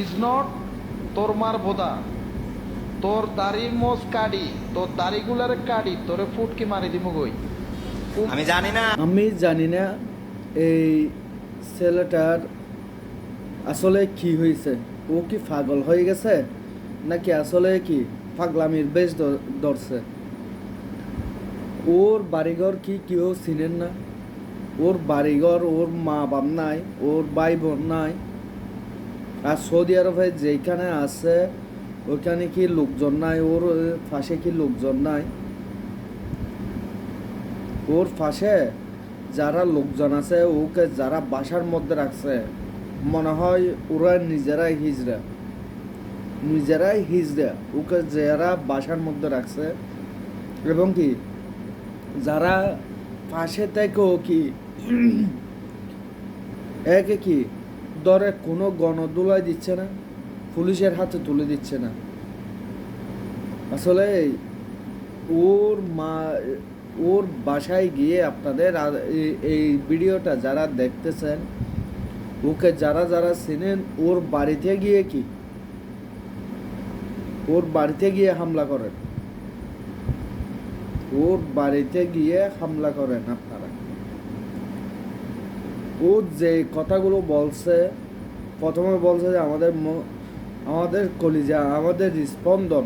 Is not তোর মার বোদা তোর দাড়ির মোজ কাটি তোর দাড়িগুলার কাটি তোরে ফুটকি মারি দিমু গই আমি জানি না। আমি জানি না এই ছেলেটার আসলে কি হয়েছে ও কি পাগল হয়ে গেছে নাকি আসলে কি পাগলামির বেশ ধরছে? ওর বাড়িঘর কি কেউ চিনেন না? ওর বাড়িঘর ওর মা বাপ নাই ওর ভাই বোন নাই আর সৌদি আরবে যেখানে আছে ওখানে কি লোকজন নাই? ওর পাশে কি লোকজন নাই? ওর পাশে যারা লোকজন আছে, ওকে যারা বাসার মধ্যে রাখছে, মনে হয় ওরা নিজেরাই হিজড়া নিজেরাই হিজড়া ওকে যারা বাসার মধ্যে রাখছে, এবং কি যারা পাশে থেকেও কি, একে কি দরে কোনো গণদোলাই দিচ্ছে না, পুলিশের হাতে তুলে দিচ্ছে না। আসলে ওর মা, ওর বাসায় গিয়ে আপনাদের এই ভিডিওটা যারা দেখতেছেন, ওকে যারা যারা চেনেন, ওর বাড়িতে গিয়ে কি? ওর বাড়িতে গিয়ে হামলা করেন। ওর বাড়িতে গিয়ে হামলা করেন আপনারা। ও যে কথাগুলো বলছে, প্রথমে বলছে যে আমাদের আমাদের কলিজা, আমাদের স্পন্দন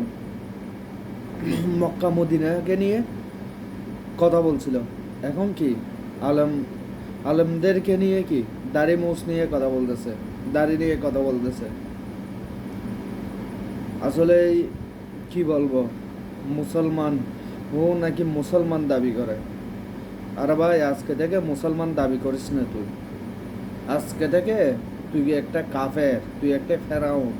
মক্কা মদিনাকে নিয়ে কথা বলছিল। এখন কি? আলম, আলমদেরকে নিয়ে কি? দাড়ি মোষ নিয়ে কথা বলতেছে, দাড়ি নিয়ে কথা বলতেছে। আসলে কি বলব? মুসলমান ও নাকি মুসলমান দাবি করে। আরে ভাই, আজকে থেকে মুসলমান দাবি করিস না তুই। আজকে থেকে তুই একটা কাফের, তুই একটা ফেরাউন।